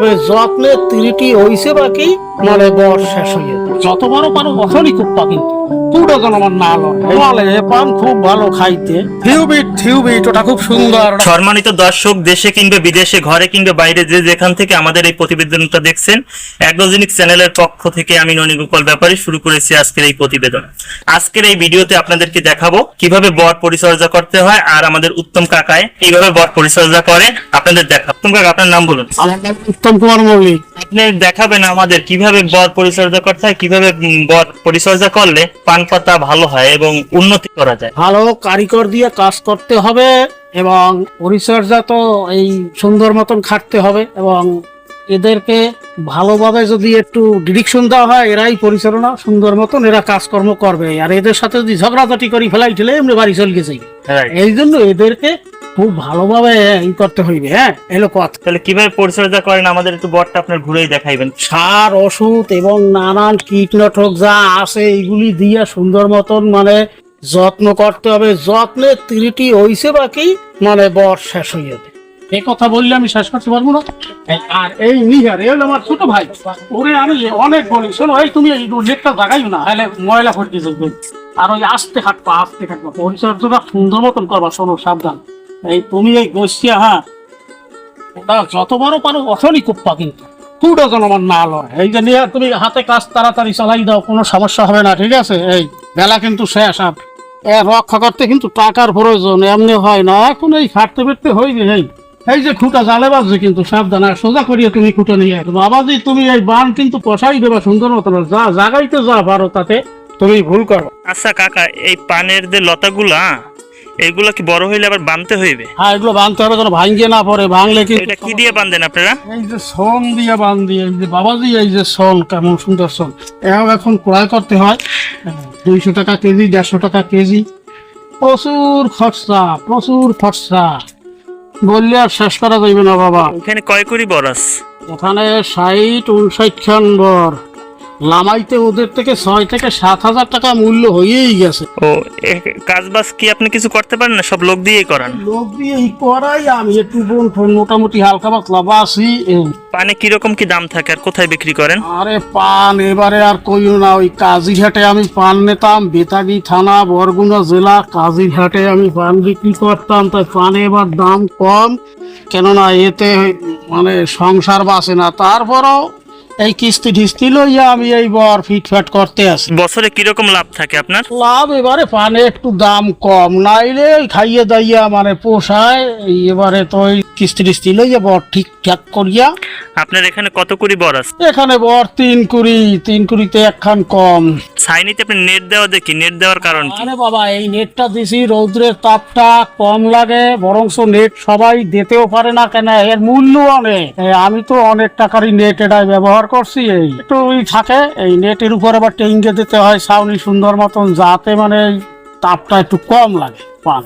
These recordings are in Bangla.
তবে যত্নের তিরিটি হইছে বাকি মানে বর শেষ যাবে। যত বড় পারো বছরই খুব পা কিন্তু পুরো যেন না বলে পান খুব ভালো খাইতে। থিউবিট থিউবিট ওটা খুব সুন্দর। সম্মানিত দর্শক দেশে কিংবা বিদেশে ঘরে কিংবা বাইরে যে যেখান থেকে আমাদের এই প্রতিবেদনটা দেখছেন অ্যাগ্রোজেনিক চ্যানেলের পক্ষ থেকে আমি ননীগোপাল ব্যাপারী শুরু করেছি আজকের এই প্রতিবেদন। আজকের এই ভিডিওতে আপনাদেরকে দেখাবো কীভাবে বর পরিচর্যা করতে হয় আর আমাদের উত্তম কাকায় কীভাবে বর পরিচর্যা করে আপনাদের দেখা উত্তম কাকা আপনার নাম বলুন। আমার নাম উত্তম কুমার মল্লিক। আপনি দেখাবেন আমাদের কীভাবে বর পরিচর্যা করতে হয় কীভাবে বর পরিচর্যা করলে পান পাতা ভালো হয় এবং উন্নতি করা যায়। ভালো কারিগর দিয়ে কাজ করতে হবে এবং পরিচর্যা তো এই সুন্দর মতন খাটতে হবে এবং এদেরকে ভালোভাবে যদি একটু ডিরেকশন দেওয়া হয় এরাই পরিচালনা সুন্দর মতন এরা কাজকর্ম করবে। আর এদের সাথে যদি ঝগড়াঝাটি করি ফেলাই ঠেলে এমনি বাড়ি চলে গেছে. এই জন্য এদেরকে খুব ভালোভাবে ই করতে হইবে হ্যাঁ? এলো কথা। তাহলে কীভাবে পরিচর্যা করেন? আমাদের একটু বরটা আপনার ঘুরেই দেখাইবেন। সার ওষুধ এবং নানান কীটনাশক যা আছে এইগুলি দিয়ে সুন্দর মতন মানে যত্ন করতে হবে। যত্নের তিরিটি হইছে বাকি মানে বর শেষ হয়ে যাবে। এই কথা বললে আমি শেষ করতে পারব না। আর এই নিহার এই হলো আমার ছোট ভাই। ওরে আমি অনেক বলি শোনো এই তুমি এই নেটটা জাগাইও না। তাহলে ময়লা ফটকে যাবে। আর ওই আস্তে হাঁটবা আস্তে হাঁটবা পরিচর্যাটা সুন্দর মতন করবা শোনো সাবধান। এই তুমি এই গোষ্ঠিয়া হ্যাঁ? ওটা যত বড় পারো অতই কুপ্পা কিন্তু। পুরো যেন আমার না লয়। এই যে নিয়ে তুমি হাতে কাজ তাড়াতাড়ি চালাই দাও, কোনো সমস্যা হবে না, ঠিক আছে? এই বেলা কিন্তু শেষ আর। এ রক্ষা করতে কিন্তু টাকার প্রয়োজন, এমনি হয় না। এখন এই খাটতে ফিরতে হইবে এই। এই যে খুঁটা জালে বাজছে কিন্তু, সাবধান আর সোজা করিয়ে তুমি খুঁটা নিয়ে আসবে বাবাজি, তুমি এই বান কিন্তু পশাই দেবা সুন্দর মতন। যা জাগাইতে যা পারো তাতে তুমি ভুল করো। আচ্ছা কাকা, এই পানের যে লতাগুলা এগুলো কি বড় হইলে আবার বানতে হইবে? হ্যাঁ এগুলো বাঁধতে হবে যেন ভাঙিয়ে না পড়ে ভাঙলে কিন্তু এটা কি দিয়ে বান্ধেন আপনারা? এই যে সোন দিয়ে বান দিয়ে এই যে বাবাজি এই যে সোন কেমন সুন্দর সোন। এও এখন ক্রয় করতে হয় দুইশো টাকা কেজি দেড়শো টাকা কেজি। প্রচুর খরচা প্রচুর খরচা। বললে আর শেষ করা যাইবে না বাবা। ওখানে কয় করি বরাস? ওখানে ষাট উনষাট খান বর। লামাইতে ওদের থেকে ছয় থেকে সাত হাজার টাকা মূল্য হয়েই গেছে। ও কাজ বাজ কি আপনি কিছু করতে পারেন না? সব লোক দিয়েই করান। লোক দিয়ে এই করাই আমি একটু বোন ফোন মোটামুটি হালকা পাতলা বাসি পানে কীরকম কি দাম থাকে আর কোথায় বিক্রি করেন? আরে পান এবারে আর কইও না ওই কাজিরহাটে আমি পান নিতাম বেতাগি থানা বরগুনা জেলা কাজিরহাটে আমি পান বিক্রি করতাম তাই পানে এবার দাম কম। কেননা এতে মানে সংসার বাসে না তারপরও এই কিস্তি টিস্তি লইয়া আমি এই বর ফিটফাট করতে আছি। বছরে কীরকম লাভ থাকে আপনার? লাভ এবারে পানে একটু দাম কম। নাইলে খাইয়ে দাইয়া মানে পোষায় এবারে তো ওই কিস্তি টিস্তি লইয়া বর ঠিকঠাক করিয়া। আপনার এখানে কত করি বরাস এখানে বর তিন কুড়ি তিন কুড়িতে একখান কম। সাইনিতে আপনি নেট দেওয়া দেখি নেট দেওয়ার কারণ কি? আরে বাবা এই নেটটা দিছি রৌদ্রের তাপটা কম লাগে বরংস নেট সবাই দিতেও পারে না কেন এর মূল্য অনেক আমি তো অনেক টাকারই নেট এটাই ব্যবহার করছি এই। একটু থাকে এই নেটের উপর আবার টেঙ্গে দিতে হয় ছাউনি সুন্দর মতন যাতে মানে তাপটা একটু কম লাগে পান।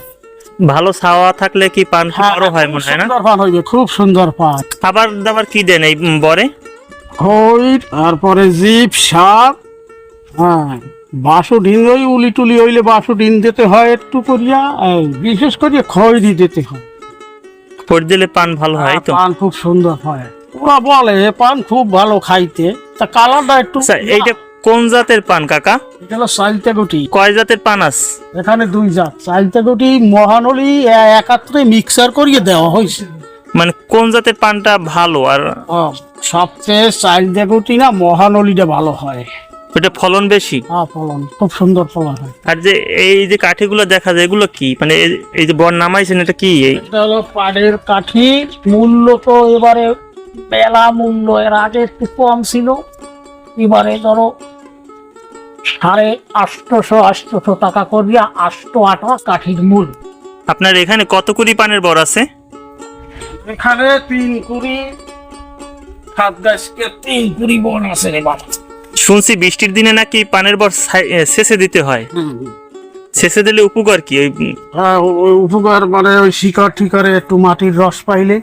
ভালো ছাওয়া থাকলে কি পান খুব বড় হয় মনে হয় না? সুন্দর পান হইবে খুব সুন্দর পান। খাবার দাবার কি দেন এই বরে? খই তারপরে জিপ শাক হ্যাঁ বাসু ডিম ওই উলি টুলি হইলে বাসু ডিম দিতে হয় একটু করিয়া বিশেষ করে খৈরি দিতে হয়। পরে দিলে পান ভালো হয় তো? পান খুব সুন্দর হয়। ওরা বলে পান খুব ভালো খাইতে। তা কালারটা একটু আচ্ছা এইটা কোন জাতের পান কাকা? এটা হলো চালতে গুটি কয় জাতের পান আস? এখানে দুই জাত চালতে গুটি মহানলি একাত্রে মিক্সার করিয়ে দেওয়া হয়েছে। মানে কোন জাতের পানটা ভালো আর সবচেয়ে চালতে গুটি না মহানলিটা ভালো হয়। ওটা ফলন বেশি? হ্যাঁ ফলন খুব সুন্দর ফলন হয়। আর যে এই যে কাঠিগুলো দেখা যায় এগুলো কি? মানে এই- যে বর নামাইছেন এটা কি? এটা হলো পাড়ের কাঠি মূল্য তো এবারে মেলা মূল্য এর আগে একটু কম ছিল। এবারে ধরো সাড়ে আটশোশো আটশোশো টাকা করিয়া আটশো আটা কাঠির মূল। আপনার এখানে কত কুড়ি পানের বর আছে? এখানে তিন কুড়ি সাত গাছকে তিন কুড়ি বন আছে রে বাবা। শুনছি বৃষ্টির দিনে নাকি পানের বর শেষে দিতে হয়। শেষে দিলে উপকার কি? ওই হ্যাঁ ওই উপকার মানে ওই শিকার ঠিকারে একটু মাটির রস পাইলে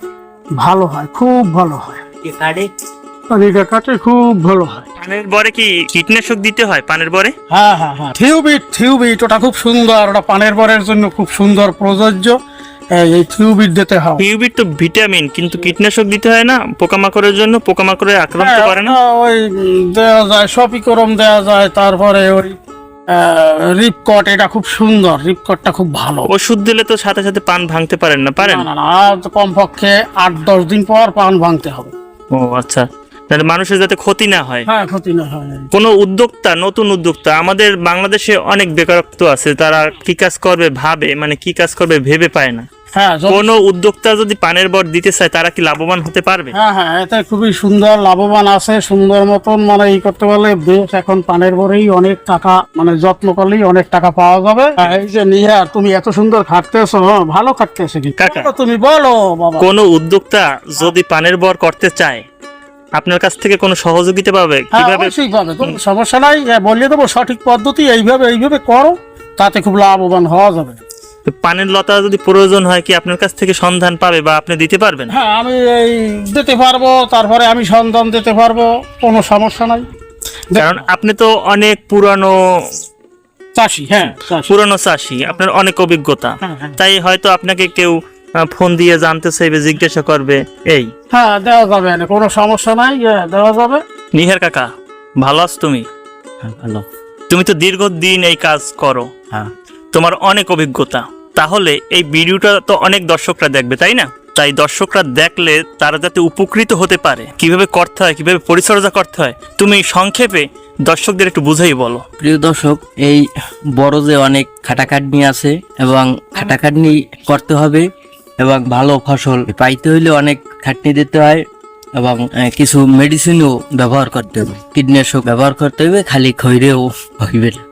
ভালো হয় খুব ভালো হয়। কাটে খুব ভালো হয়। পানের বরে কি কীটনাশক দিতে হয় পানের বরে? হ্যাঁ হ্যাঁ হ্যাঁ থিউবিট থিউবিট ওটা খুব সুন্দর ওটা পানের বরের জন্য খুব সুন্দর প্রযোজ্য। এই টিউবিট দিতে হবে পিউবির তো ভিটামিন কিন্তু কীটনাশক দিতে হয় না? পোকামাকড়ের জন্য পোকামাকড়ে আক্রান্ত হ্যাঁ, করে না? ওই দেওয়া যায় সপিকরম দেওয়া যায় তারপরে ওই রিপকট এটা খুব সুন্দর রিপকটটা খুব ভালো। ওষুধ দিলে তো সাথে সাথে পান ভাঙতে পারেন না পারেন? না না কমপক্ষে আট দশ দিন পর পান ভাঙতে হবে। ও আচ্ছা। মানুষের যাতে ক্ষতি না হয়। হ্যাঁ ক্ষতি না হয়। কোনো উদ্যোক্তা নতুন উদ্যোক্তা আমাদের বাংলাদেশে অনেক বেকারত্ব আছে তারা কি কাজ করবে ভাবে মানে কি কাজ করবে ভেবে পায় না। হ্যাঁ কোনো উদ্যোক্তা যদি পানের বর দিতে চায় তারা কি লাভবান হতে পারবে? হ্যাঁ হ্যাঁ এতে খুবই সুন্দর লাভবান আছে সুন্দর মতন মানে এই করতে পারলে বেশ এখন পানের পরেই অনেক টাকা মানে যত্ন করলেই অনেক টাকা পাওয়া যাবে। এই যে নিহার তুমি এত সুন্দর খাটতেছো হ্যাঁ, ভালো খাটতেছো কি কাকা। তুমি বলো কোনো উদ্যোক্তা যদি পানের বর করতে চায় আপনার কাছ থেকে কোনো সহযোগিতা পাবে? হ্যাঁ কীভাবে? অবশ্যই পাবে। কোনো সমস্যা নাই। বলিয়ে দেবো সঠিক পদ্ধতি এইভাবে এইভাবে করো তাতে খুব লাভবান হওয়া যাবে। পানের লতা যদি প্রয়োজন হয় কি আপনার কাছ থেকে সন্ধান পাবে বা আপনি দিতে পারবেন? হ্যাঁ আমি এই দিতে পারব তারপরে আমি সন্ধান দিতে পারব কোনো সমস্যা নাই। কারণ আপনি তো অনেক পুরানো চাষি হ্যাঁ পুরানো চাষি আপনার অনেক অভিজ্ঞতা। হ্যাঁ, হ্যাঁ। তাই হয়তো আপনাকে কেউ ফোন দিয়ে জানতে চাইবে জিজ্ঞাসা করবে এই। হ্যাঁ দেওয়া যাবে কোনো সমস্যা নাই দেওয়া যাবে। নিহার কাকা ভালো আছো তুমি? ভালো। তুমি তো দীর্ঘদিন এই কাজ করো। হ্যাঁ। তোমার অনেক অভিজ্ঞতা। তাহলে এই ভিডিওটা তো অনেক দর্শকরা দেখবে তাই না? তাই দর্শকরা দেখলে তারা যাতে উপকৃত হতে পারে কীভাবে করতে হয় কীভাবে পরিচর্যা করতে হয় তুমি সংক্ষেপে দর্শকদের একটু বুঝাই বলো। প্রিয় দর্শক এই বড় যে অনেক খাটাখাটনি আছে এবং খাটাখাটনি করতে হবে এবং ভালো ফসল পাইতে হইলে অনেক খাটনি দিতে হয় এবং কিছু মেডিসিনও ব্যবহার করতে হবে। কীটনাশক ব্যবহার করতে হবে খালি খৈরেও হইবে না।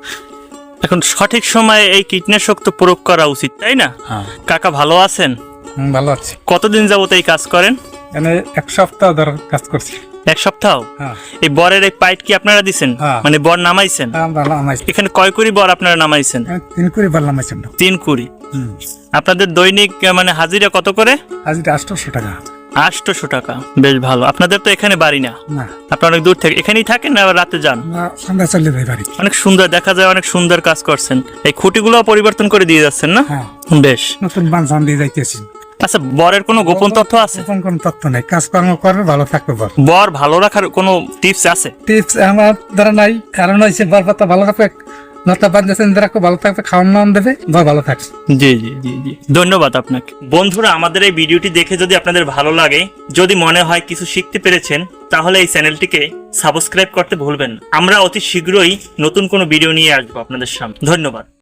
এখন সঠিক সময়ে এই কীটনাশক তো প্রয়োগ করা উচিত তাই না? হ্যাঁ। কাকা ভালো আছেন? ভালো আছি। কতদিন যাবত এই কাজ করেন? এখানে এক সপ্তাহ ধরে কাজ করছি। এক সপ্তাহ? হ্যাঁ। এই বরের এই পাইট কি আপনারা দিছেন? হ্যাঁ। মানে বর নামাইছেন? হ্যাঁ, এখানে কয় কুড়ি বর আপনারা নামাইছেন? তিন ভালো আমাইছি আমরা তিন কুড়ি। আপনাদের দৈনিক মানে হাজিরা কত করে? আজ এটা আটশোশো টাকা। আটশোশো টাকা। বেশ ভালো। আপনাদের তো এখানে বাড়ি না। আপনারা অনেক দূর থেকে এখানেই থাকেন না রাতে যান? সন্ধ্যা চলে যাই বাড়ি। অনেক সুন্দর দেখা যায় অনেক সুন্দর কাজ করছেন। এই খুঁটিগুলো পরিবর্তন করে দিয়ে যাচ্ছেন না? হ্যাঁ। বেশ। নতুন বানসান দিয়ে যাইতেছি। আচ্ছা বরের কোনো গোপন তথ্য আছে? এখন কোনো তথ্য নেই। কাজকর্ম করবে ভালো থাকবে বল বর ভালো রাখার কোনো টিপস আছে? টিপস আমার দ্বারা নাই। কারণ হয়েছে বর ভালো থাকবে ধন্যবাদ আপনাকে। বন্ধুরা, আমাদের এই ভিডিওটি দেখে যদি আপনাদের ভালো লাগে, যদি মনে হয় কিছু শিখতে পেরেছেন, তাহলে এই চ্যানেলটিকে সাবস্ক্রাইব করতে ভুলবেন আমরা অতি শীঘ্রই নতুন কোনো ভিডিও নিয়ে আসব আপনাদের সামনে। ধন্যবাদ।